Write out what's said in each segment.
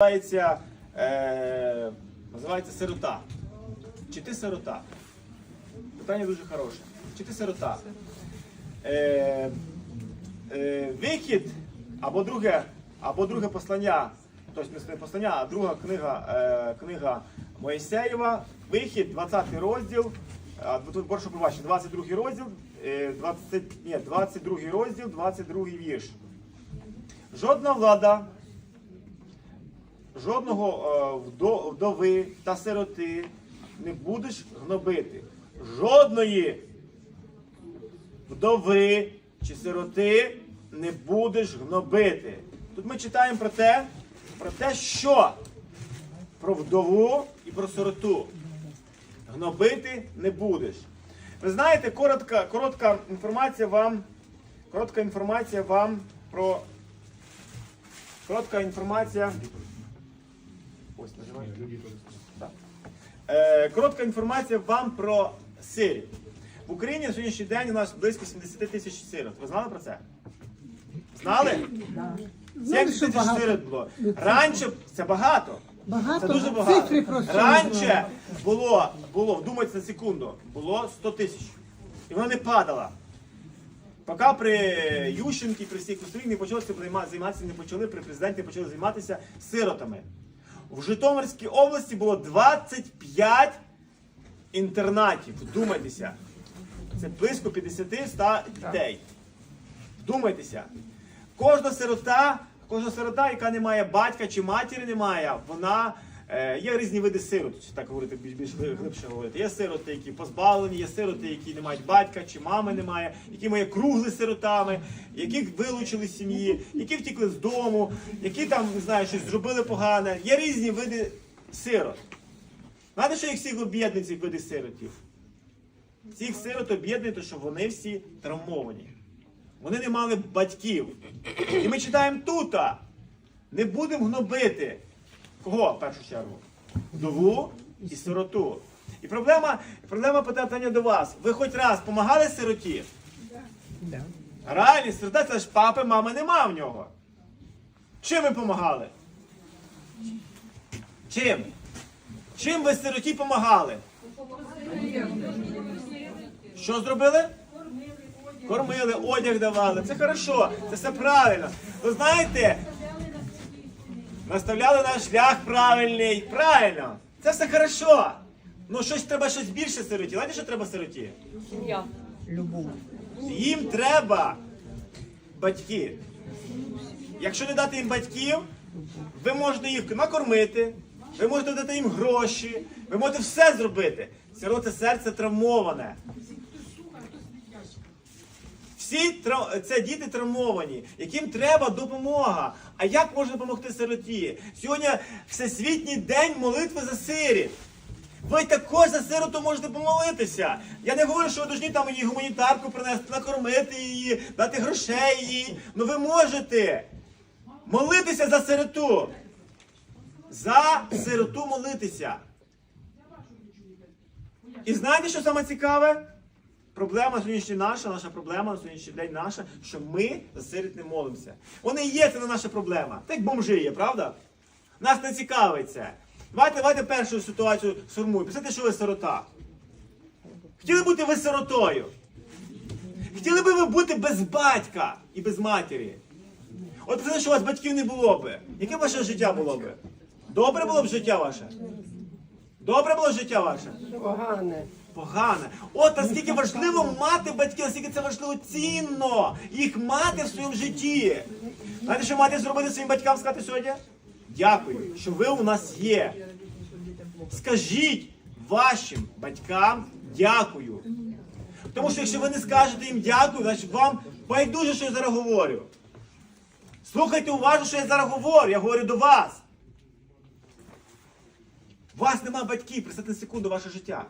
називається, е, називається сирота. Чи ти сирота? Питання дуже хороше. Чи ти сирота? Е, е, вихід або друге, або друге послання, тобто не послання, а друга книга, е, книга Моїсеєва, вихід, 20 розділ, тут прошу пробачення, 22 розділ, е, 20, ні, 22 розділ, 22 вірш. Жодна влада жодного е, вдо- вдови та сироти не будеш гнобити. Жодної вдови чи сироти не будеш гнобити. Тут ми читаємо про те, про те, що про вдову і про сироту. Гнобити не будеш. Ви знаєте, коротка, коротка інформація вам. Коротка інформація вам про. Коротка інформація. Ось нажимай. Так. Е, коротка інформація вам про сирів. В Україні на сьогоднішній день у нас близько 70 тисяч сирот. Ви знали про це? Знали? Знали, 70 що тисяч багато. сирот було. Раніше це багато. Багато, Це дуже цифри багато. просто Раніше знаю. було, було, вдумайтесь на секунду, було 100 тисяч. І воно не падало. Поки при Ющенки, при всіх остальних не почали цим займа- займатися, не почали, при президенті не почали займатися сиротами. В Житомирській області було 25 інтернатів. Вдумайтеся. Це близько 50-100 дітей. Вдумайтеся. Кожна сирота, кожна сирота, яка не має батька чи матері не має, вона. Е, Є різні види сирот, чи так говорити, більш, більш глибше говорити. Є сироти, які позбавлені, є сироти, які не мають батька чи мами немає, які мають кругли сиротами, яких вилучили з сім'ї, які втікли з дому, які там, не знаю, щось зробили погане. Є різні види сирот. Знаєте, що їх всіх об'єднує цих види сиротів? Всіх сирот об'єднує, те, що вони всі травмовані. Вони не мали батьків. І ми читаємо тут. Не будемо гнобити. Кого в першу чергу? Вдову і сироту. І проблема, проблема питання до вас. Ви хоч раз допомагали сироті? Да. Реальні сирота, це ж папи, мами нема в нього. Чим ви допомагали? Чим? Чим ви сироті допомагали? Що зробили? Кормили, одяг давали. Це хорошо, це все правильно. Ви знаєте, наставляли наш шлях правильний. Правильно. Це все хорошо. Ну щось треба щось більше сироті. Знаєте, що треба сироті? Сім'я. Любов. Їм треба батьки. Якщо не дати їм батьків, ви можете їх накормити, ви можете дати їм гроші, ви можете все зробити. Все одно це серце травмоване. Всі це діти травмовані, яким треба допомога. А як можна допомогти сироті? Сьогодні Всесвітній день молитви за сиріт. Ви також за сироту можете помолитися. Я не говорю, що ви повинні там її гуманітарку принести, накормити її, дати грошей їй. Ну ви можете молитися за сироту. За сироту молитися. І знаєте, що саме цікаве? Проблема сьогоднішня наша, наша проблема на сьогоднішній день наша, що ми за не молимося. Вони є, це не наша проблема. Так бомжи є, правда? Нас не цікавить це. Давайте, давайте першу ситуацію сформуємо. Представте, що ви сирота. Хотіли бути ви сиротою. Хотіли би ви бути без батька і без матері. От представте, що у вас батьків не було би. Яке ваше життя було би? Добре було б життя ваше? Добре було життя ваше? Погане. Погане. От наскільки важливо мати батьків, наскільки це важливо цінно їх мати в своєму житті. Знаєте, що мати зробити своїм батькам сказати сьогодні? Дякую, що ви у нас є. Скажіть вашим батькам дякую. Тому що якщо ви не скажете їм дякую, значить вам байдуже, що я зараз говорю. Слухайте уважно, що я зараз говорю. Я говорю до вас. У вас нема батьків, представте секунду ваше життя.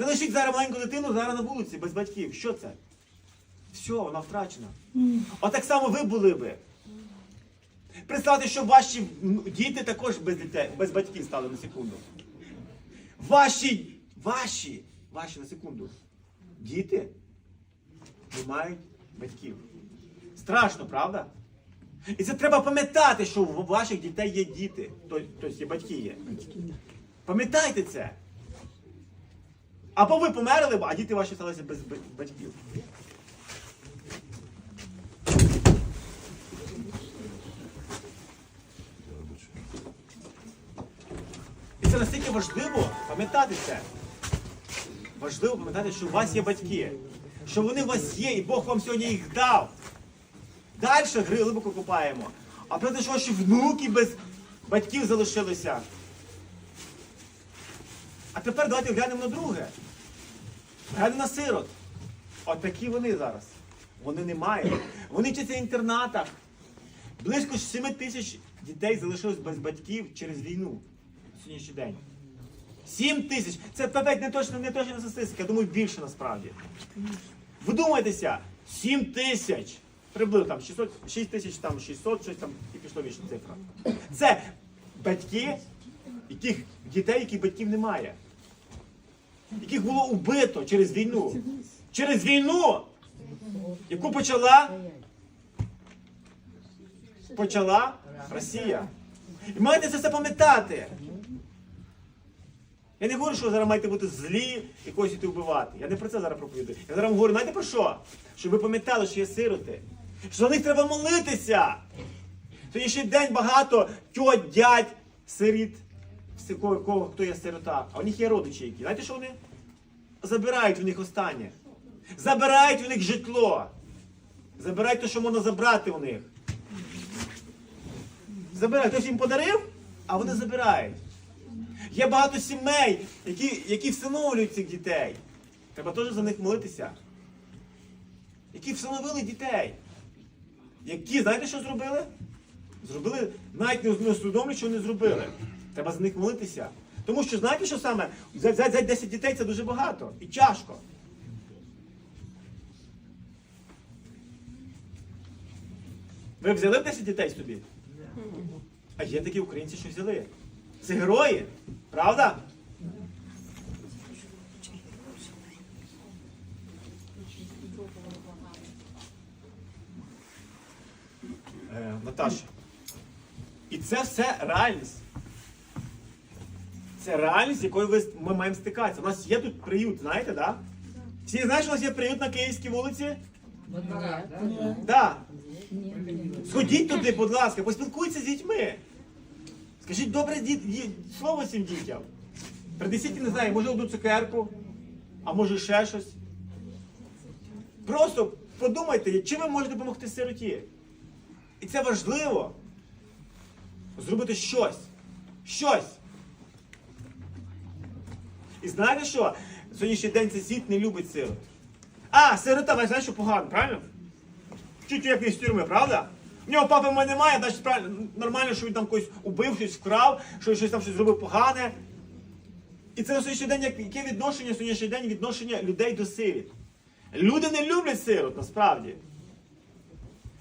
Залишіть зараз маленьку дитину зараз на вулиці без батьків. Що це? Все, вона втрачена. Отак само ви були би. Представте, що ваші діти також без дітей, без батьків стали на секунду. Ваші, ваші, ваші на секунду. Діти не мають батьків. Страшно, правда? І це треба пам'ятати, що у ваших дітей є діти, тобто є батьки є. Пам'ятайте це. Або ви померли, а діти ваші сталися без батьків. І це настільки важливо пам'ятати це. Важливо пам'ятати, що у вас є батьки, що вони у вас є, і Бог вам сьогодні їх дав. Далі глибоко копаємо. А про те, що внуки без батьків залишилися. А тепер давайте глянемо на друге. Глянемо на сирот. От такі вони зараз. Вони не мають. Вони вчаться в інтернатах. Близько 7 тисяч дітей залишилось без батьків через війну на сьогоднішній день. 7 тисяч. Це навіть не точно не точна статистика, я думаю, більше насправді. Вдумайтеся, 7 тисяч. Приблизно там 600, 6 тисяч, там 600, щось там і пішло більше цифра. Це батьки, яких дітей, яких батьків немає. Яких було убито через війну. Через війну, яку почала почала Росія. І маєте це все пам'ятати. Я не говорю, що ви зараз маєте бути злі і когось іти вбивати. Я не про це зараз проповідую. Я зараз вам говорю, знаєте про що? Щоб ви пам'ятали, що є сироти. Що за них треба молитися. Сьогоднішній день багато тьоть, дядь, сиріт, кого, хто є сирота. А у них є родичі які. Знаєте, що вони? Забирають у них останнє. Забирають у них житло. Забирають те, що можна забрати у них. Забирають. Хтось їм подарив, а вони забирають. Є багато сімей, які, які всиновлюють цих дітей. Треба теж за них молитися. Які всиновили дітей. Які, знаєте, що зробили? Зробили, навіть не усвідомлюють, що вони зробили. Треба за них молитися. Тому що знаєте, що саме? Взяти 10 дітей це дуже багато і тяжко. Ви взяли 10 дітей собі? А є такі українці, що взяли. Це герої, правда? Е, Наташа. І це все реальність. Це реальність, з якою ми маємо стикатися. У нас є тут приют, знаєте, да? Всі знають, що у нас є приют на Київській вулиці? Так. Сходіть туди, будь ласка, поспілкуйтеся з дітьми. Скажіть добре ді- ді- слово цим дітям. Принесіть, не знаю, може одну цукерку, а може ще щось. Просто подумайте, чим ви можете допомогти сироті. І це важливо. Зробити щось. Щось. І знаєте що? Сьогоднішній день цей світ не любить сирот. А, сирота, ви знаєте, що погано, правильно? Чуть як із тюрми, правда? В нього папи мене немає, значить правильно, нормально, що він там когось убив, щось вкрав, що щось там щось зробив погане. І це на сьогоднішній день яке відношення сьогоднішній день відношення людей до сиріт. Люди не люблять сирот, насправді.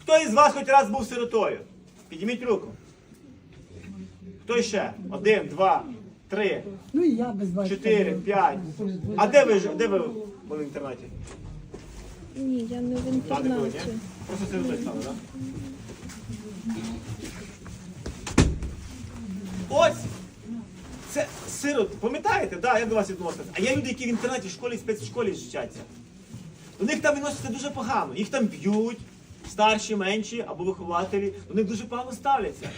Хто із вас хоч раз був сиротою? Підніміть руку. Хто ще? Один, два, три, Ну і я без батька. чотири, була. п'ять. А де ви, ж- де ви були в інтернаті? Ні, я не в Та, не були, інтернаті. Просто сиротою стали, так? Ось! Це сирот, пам'ятаєте, да, як до вас відноситься? А є люди, які в інтернаті в школі, в спецшколі вчаться. До них там відносяться дуже погано. Їх там б'ють, старші, менші або вихователі, до них дуже погано ставляться.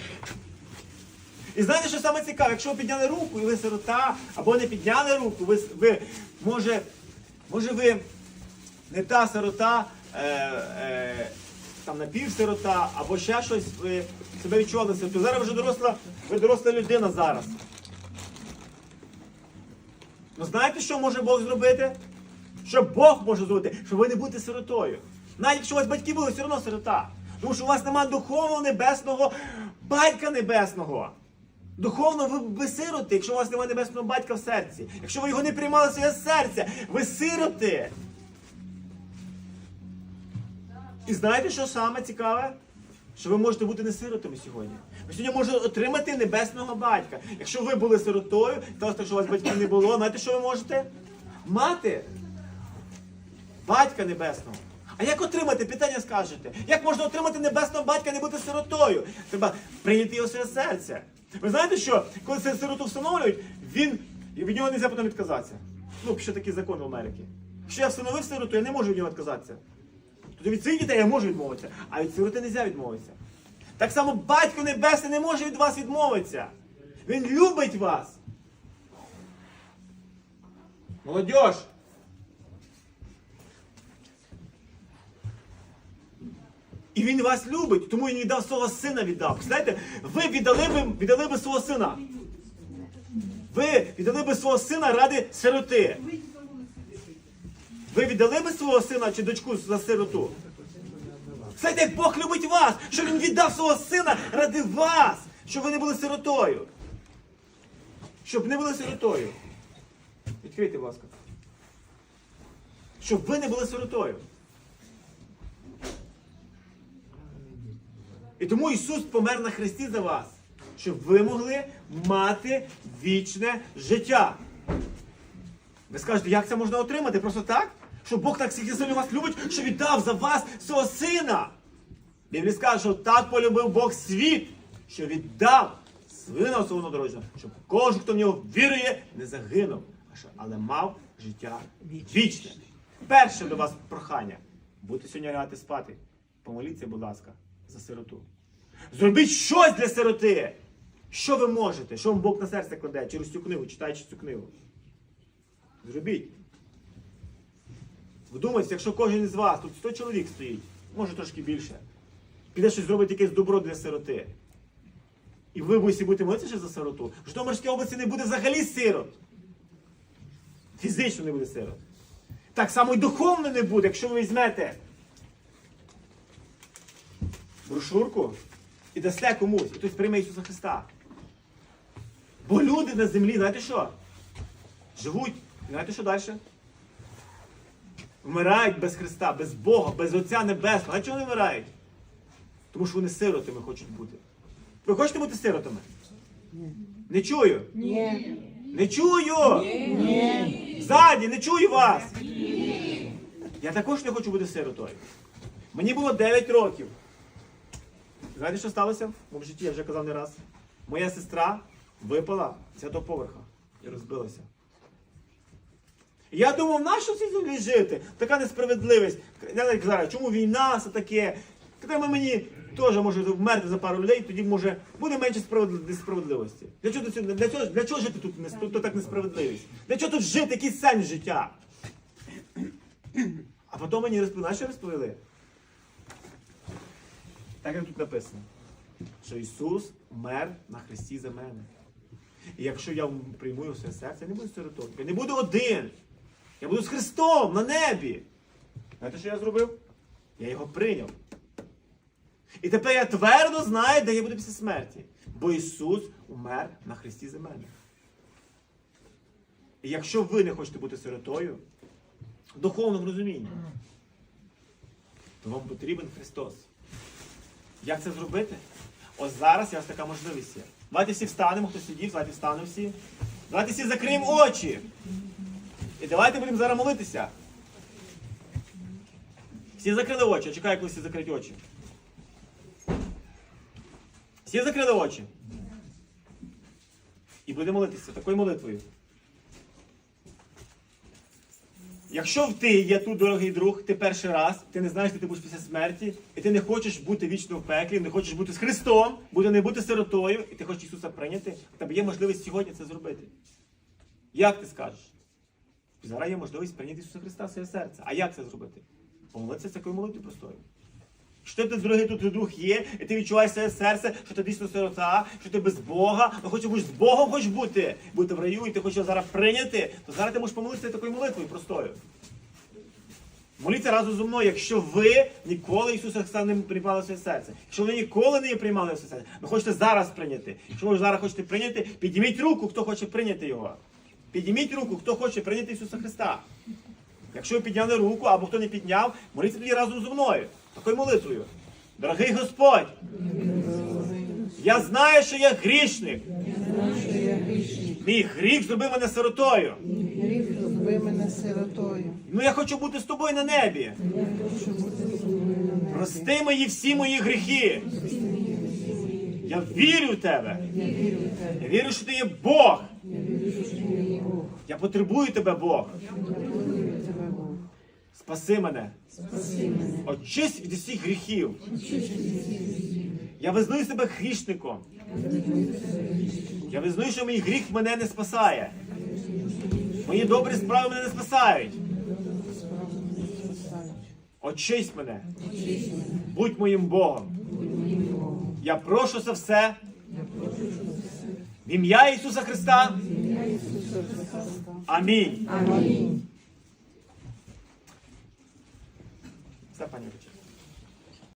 І знаєте, що саме цікаве, якщо ви підняли руку і ви сирота, або не підняли руку, ви, ви може, може ви не та сирота, е, е, там напівсирота, або ще щось, ви себе відчували сиротою. Зараз вже доросла, ви доросла людина зараз. Ну знаєте, що може Бог зробити? Що Бог може зробити, щоб ви не бути сиротою. Навіть якщо у вас батьки були, все одно сирота. Тому що у вас немає духовного небесного батька небесного. Духовно ви, ви сироти, якщо у вас немає небесного батька в серці. Якщо ви його не приймали в своє серце, ви сироти. І знаєте, що саме цікаве? Що ви можете бути не сиротами сьогодні. Ви сьогодні можете отримати небесного батька. Якщо ви були сиротою, так, що у вас батьків не було, знаєте, що ви можете? Мати батька небесного. А як отримати? Питання скажете. Як можна отримати небесного батька, не бути сиротою? Треба прийняти його своє серце. Ви знаєте, що коли це сироту встановлюють, він від нього не можна потім відказатися. Ну, ще такий закон в Америці. Якщо я встановив сироту, я не можу від нього відказатися. Тобто від своїх дітей я можу відмовитися, а від сироти не можна відмовитися. Так само батько небесний не може від вас відмовитися. Він любить вас. Молодіж! І він вас любить, тому він віддав свого сина віддав. Знаєте, ви віддали би, віддали би свого сина. Ви віддали би свого сина ради сироти. Ви віддали би свого сина чи дочку за сироту? Знаєте, як Бог любить вас, що Він віддав свого сина ради вас, щоб ви не були сиротою. Щоб не були сиротою. Відкрийте, будь ласка. Щоб ви не були сиротою. І тому Ісус помер на хресті за вас, щоб ви могли мати вічне життя. Ви скажете, як це можна отримати? Просто так? Що Бог так всіх сильно вас любить, що віддав за вас свого сина. Біблія скаже, що так полюбив Бог світ, що віддав сина свого народження, щоб кожен, хто в нього вірує, не загинув, але мав життя вічне. Перше до вас прохання. Будете сьогодні лягати спати. Помоліться, будь ласка, за сироту. Зробіть щось для сироти. Що ви можете? Що вам Бог на серце кладе через цю книгу, читаючи цю книгу? Зробіть. Вдумайтеся, якщо кожен із вас, тут 100 чоловік стоїть, може трошки більше, піде щось зробить якесь добро для сироти. І ви будете будете молитися за сироту. В Житомирській області не буде взагалі сирот. Фізично не буде сирот. Так само і духовно не буде, якщо ви візьмете брошурку і дасте комусь, і хтось прийме Ісуса Христа. Бо люди на землі, знаєте що? Живуть, знаєте що далі? Вмирають без Христа, без Бога, без Отця Небесного. А чого вони вмирають? Тому що вони сиротами хочуть бути. Ви хочете бути сиротами? Не чую. Ні. Не чую! Ні. Ззаді, не чую вас! Я також не хочу бути сиротою. Мені було 9 років. Знаєте, що сталося? В житті я вже казав не раз. Моя сестра випала з цього поверха і розбилася. Я думав, нащо цій землі жити? Така несправедливість. Я зараз, чому війна все таке? Треба мені теж може вмерти за пару людей, тоді може буде менше справедли- несправедливості. Для чого, це- для чого, для чого жити тут, тут, тут так несправедливість? Для чого тут жити? Який сенс життя? А потім мені розповіли, що розповіли? Так як тут написано, що Ісус мер на хресті за мене. І якщо я прийму його своє серце, я не буду сиротою. Я не буду один. Я буду з Христом на небі. Знаєте, що я зробив? Я його прийняв. І тепер я твердо знаю, де я буду після смерті. Бо Ісус умер на Христі за мене. І якщо ви не хочете бути сиротою, в духовному розумінні, то вам потрібен Христос. Як це зробити? Ось зараз у вас така можливість є. Давайте всі встанемо, хто сидів, давайте встанемо всі. Давайте всі закриємо очі. І давайте будемо зараз молитися. Всі закрили очі. Я чекаю, коли всі закриють очі. Всі закрили очі. І будемо молитися такою молитвою. Якщо ти є тут, дорогий друг, ти перший раз, ти не знаєш, де ти будеш після смерті, і ти не хочеш бути вічно в пеклі, не хочеш бути з Христом, буде не бути сиротою, і ти хочеш Ісуса прийняти, в тебе є можливість сьогодні це зробити. Як ти скажеш? Зараз є можливість прийняти Ісуса Христа в своє серце. А як це зробити? Помолитися такою молитвою простою. Що ти, дорогий тут друг є, і ти відчуваєш своє серце, що ти дійсно сирота, що ти без Бога, але хочеш з Богом хочеш бути, бути в раю, і ти хочеш зараз прийняти, то зараз ти можеш помолитися такою молитвою простою. Моліться разом зі мною, якщо ви ніколи Ісуса Христа не приймали в своє серце. Якщо ви ніколи не приймали в своє серце, ви хочете зараз прийняти. Якщо ви зараз хочете прийняти, підніміть руку, хто хоче прийняти його. Підніміть руку, хто хоче прийняти Ісуса Христа. Якщо ви підняли руку або хто не підняв, моліться тоді разом зі мною. Такою молитвою. Дорогий Господь, я знаю, що я грішник. Мій гріх зробив мене сиротою. Ну я хочу бути з тобою на небі. Прости мої всі мої гріхи. Я вірю в тебе. Я вірю, що ти є Бог. Я потребую. Тебе Бог. Спаси мене. Очисть від усіх гріхів. Я визнаю себе грішником. Я визнаю, що мій гріх мене не спасає. Мої добрі справи мене не спасають. Очисть мене. Будь моїм Богом. Я прошу за все. В ім'я Ісуса Христа. Амінь. Амінь.